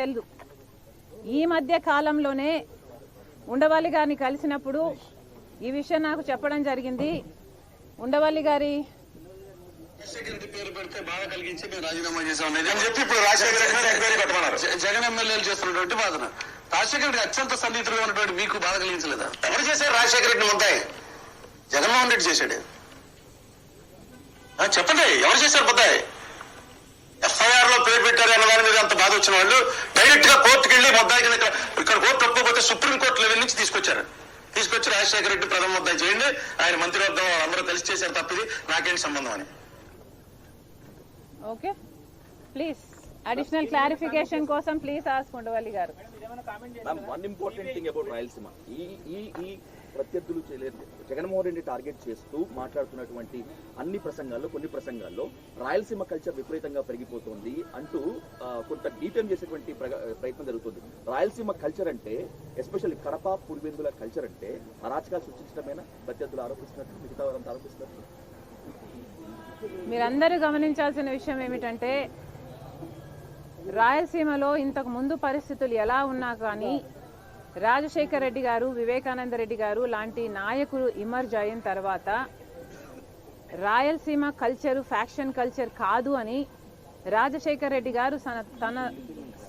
తెలుదు ఈ మధ్య కాలంలోనే ఉండవల్లి గారిని కలిసినప్పుడు ఈ విషయం నాకు చెప్పడం జరిగింది. ఉండవల్లి గారి బాధ రాజీనామా అని చెప్పి జగన్ ఎమ్మెల్యేలు చేస్తున్నటువంటి బాధన. రాజశేఖర రెడ్డి అత్యంత సన్నిహితులుగా ఉన్నటువంటి మీకు బాధ కలిగించలేదా? ఎవరు చేశారు రాజశేఖర రెడ్డి ముద్దాయి జగన్మోహన్ రెడ్డి చేశాడు. చెప్పండి ఎవరు చేశారు ముద్దాయి ఎఫ్ఐఆర్లో పేరు పెట్టారు అన్న దాని మీద అంత బాధ వచ్చిన వాళ్ళు డైరెక్ట్గా కోర్టుకి వెళ్ళి ముద్దాయి ఇక్కడ ఇక్కడ కోర్టు ఒప్పుకోకపోతే సుప్రీం కోర్టు లెవెల్ నుంచి తీసుకొచ్చారు. తీసుకొచ్చి రాజశేఖర రెడ్డి ప్రథమ ముద్దాయి చేయండి. ఆయన మంత్రివర్గం అందరూ కలిసి చేశారు తప్పిది. నాకేంటి సంబంధం అని. ఓకే ప్లీజ్ అడిషనల్ క్లారిఫికేషన్ కోసం ప్లీజ్ ఆస్క్ ఉండవల్లి గారు. One important thing about Rayalaseema ఈ ఈ ఈ ప్రత్యర్థులు జగన్మోహన్ రెడ్డి టార్గెట్ చేస్తూ మాట్లాడుతున్నటువంటి అన్ని ప్రసంగాల్లో కొన్ని ప్రసంగాల్లో రాయలసీమ కల్చర్ విపరీతంగా పెరిగిపోతుంది అంటూ కొంత డీటెయిల్ చేసేటువంటి ప్రయత్నం జరుగుతుంది. రాయలసీమ కల్చర్ అంటే ఎస్పెషల్లీ కడప పులివెందుల కల్చర్ అంటే అరాచకాలు సృష్టించడమేనా? ప్రత్యర్థులు ఆరోపిస్తున్నట్టు మిగతా వారంతా ఆరోపిస్తున్నట్టు? మీరందరూ గమనించాల్సిన విషయం ఏమిటంటే రాయలసీమలో ఇంతకు ముందు పరిస్థితులు ఎలా ఉన్నా కానీ రాజశేఖర్ రెడ్డి గారు వివేకానంద రెడ్డి గారు లాంటి నాయకులు ఇమర్జ్ అయిన తర్వాత రాయలసీమ కల్చర్ ఫ్యాక్షన్ కల్చర్ కాదు అని రాజశేఖర్ రెడ్డి గారు తన తన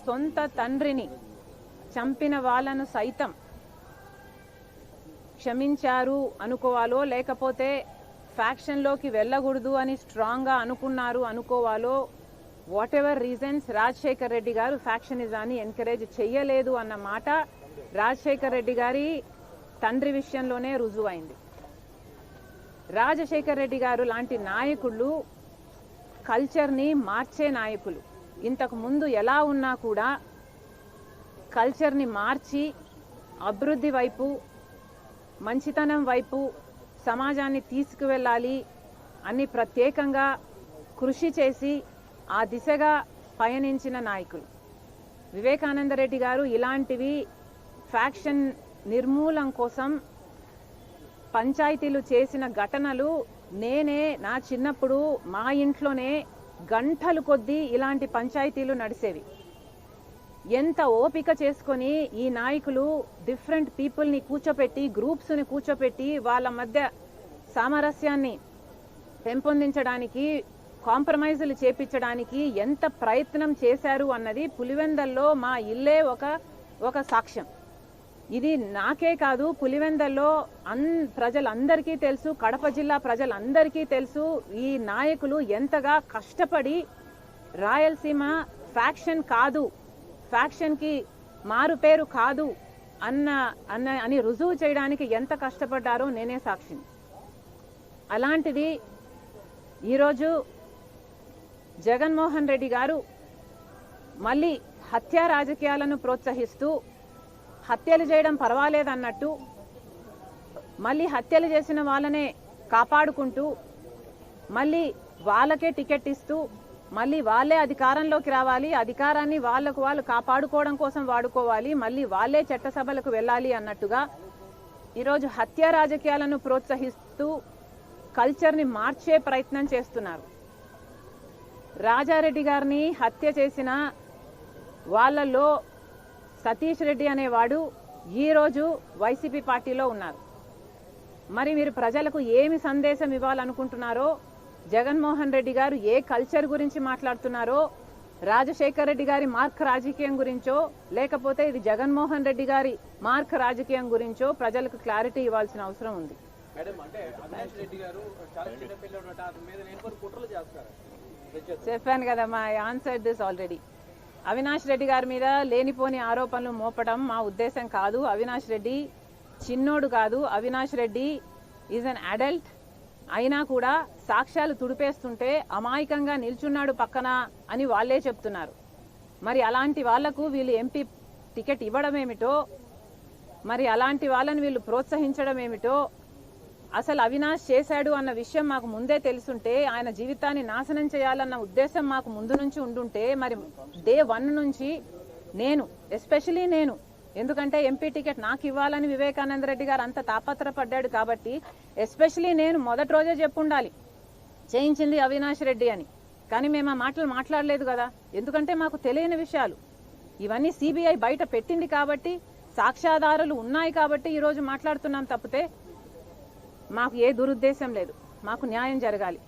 సొంత తండ్రిని చంపిన వాళ్ళను సైతం క్షమించారు అనుకోవాలో లేకపోతే ఫ్యాక్షన్లోకి వెళ్ళకూడదు అని స్ట్రాంగ్గా అనుకున్నారు అనుకోవాలో whatever reasons Rajasekhar Reddy గారు ఫ్యాక్షనిజాన్ని ఎంకరేజ్ చెయ్యలేదు అన్న మాట రాజశేఖర్ రెడ్డి గారి తండ్రి విషయంలోనే రుజువైంది. రాజశేఖర్ రెడ్డి గారు లాంటి నాయకులు కల్చర్ని మార్చే నాయకులు. ఇంతకు ముందు ఎలా ఉన్నా కూడా కల్చర్ని మార్చి అభివృద్ధి వైపు మంచితనం వైపు సమాజాన్ని తీసుకువెళ్ళాలి అని ప్రత్యేకంగా కృషి చేసి ఆ దిశగా పయనించిన నాయకులు. వివేకానంద రెడ్డి గారు ఇలాంటివి ఫ్యాక్షన్ నిర్మూలం కోసం పంచాయతీలు చేసిన ఘటనలు నేనే నా చిన్నప్పుడు మా ఇంట్లోనే గంటలు కొద్దీ ఇలాంటి పంచాయతీలు నడిసేవి. ఎంత ఓపిక చేసుకొని ఈ నాయకులు డిఫరెంట్ పీపుల్ని కూర్చోపెట్టి గ్రూప్స్ని కూర్చోపెట్టి వాళ్ళ మధ్య సామరస్యాన్ని పెంపొందించడానికి కాంప్రమైజులు చేపించడానికి ఎంత ప్రయత్నం చేశారు అన్నది పులివెందల్లో మా ఇల్లే ఒక ఒక సాక్ష్యం. ఇది నాకే కాదు పులివెందల్లో అన్ ప్రజలందరికీ తెలుసు కడప జిల్లా ప్రజలందరికీ తెలుసు ఈ నాయకులు ఎంతగా కష్టపడి రాయలసీమ ఫ్యాక్షన్ కాదు ఫ్యాక్షన్కి మారు పేరు కాదు అన్న అన్న అని రుజువు చేయడానికి ఎంత కష్టపడ్డారో నేనే సాక్షిని. అలాంటిది ఈరోజు జగన్మోహన్ రెడ్డి గారు మళ్ళీ హత్యా రాజకీయాలను ప్రోత్సహిస్తూ హత్యలు చేయడం పర్వాలేదన్నట్టు మళ్ళీ హత్యలు చేసిన వాళ్ళనే కాపాడుకుంటూ మళ్ళీ వాళ్ళకే టికెట్ ఇస్తూ మళ్ళీ వాళ్ళే అధికారంలోకి రావాలి అధికారాన్ని వాళ్ళకు వాళ్ళు కాపాడుకోవడం కోసం వాడుకోవాలి మళ్ళీ వాళ్ళే చట్టసభలకు వెళ్ళాలి అన్నట్టుగా ఈరోజు హత్య రాజకీయాలను ప్రోత్సహిస్తూ కల్చర్ని మార్చే ప్రయత్నం చేస్తున్నారు. రాజారెడ్డి గారిని హత్య చేసిన వాళ్ళల్లో సతీష్ రెడ్డి అనేవాడు ఈరోజు వైసీపీ పార్టీలో ఉన్నారు. మరి మీరు ప్రజలకు ఏమి సందేశం ఇవ్వాలనుకుంటున్నారో జగన్మోహన్ రెడ్డి గారు ఏ కల్చర్ గురించి మాట్లాడుతున్నారో రాజశేఖర్ రెడ్డి గారి మార్క్ రాజకీయం గురించో లేకపోతే ఇది జగన్మోహన్ రెడ్డి గారి మార్క్ రాజకీయం గురించో ప్రజలకు క్లారిటీ ఇవ్వాల్సిన అవసరం ఉంది. మేడం అంటే రెడ్డి గారు చాలా చిన్న మీద నేను కుట్రలు చేస్తారు చెప్పాను కదమ్మా I answered this already Avinash Reddy గారి మీద లేనిపోని ఆరోపణలు మోపడం మా ఉద్దేశం కాదు. అవినాష్ రెడ్డి చిన్నోడు కాదు. Avinash Reddy is an adult అయినా కూడా సాక్ష్యాలు తుడిపేస్తుంటే అమాయకంగా నిల్చున్నాడు పక్కన అని వాళ్ళే చెప్తున్నారు. మరి అలాంటి వాళ్ళకు వీళ్ళు ఎంపీ టికెట్ ఇవ్వడం ఏమిటో మరి అలాంటి వాళ్ళని వీళ్ళు ప్రోత్సహించడం ఏమిటో అసలు అవినాష్ చేశాడు అన్న విషయం మాకు ముందే తెలుసుంటే ఆయన జీవితాన్ని నాశనం చేయాలన్న ఉద్దేశం మాకు ముందు నుంచి ఉండుంటే మరి డే వన్ నుంచి నేను ఎస్పెషలీ నేను ఎందుకంటే ఎంపీ టికెట్ నాకు ఇవ్వాలని వివేకానంద రెడ్డి గారు అంత తాపత్రపడ్డాడు కాబట్టి ఎస్పెషలీ నేను మొదటి రోజే చెప్పుండాలి. చేయించింది అవినాష్ రెడ్డి అని. కానీ మేము ఆ మాటలు మాట్లాడలేదు కదా. ఎందుకంటే మాకు తెలియని విషయాలు. ఇవన్నీ సిబిఐ బయట పెట్టింది కాబట్టి సాక్ష్యాధారాలు ఉన్నాయి కాబట్టి ఈరోజు మాట్లాడుతున్నాం తప్పితే మాకు ఏ దురుద్దేశం లేదు. మాకు న్యాయం జరగాలి.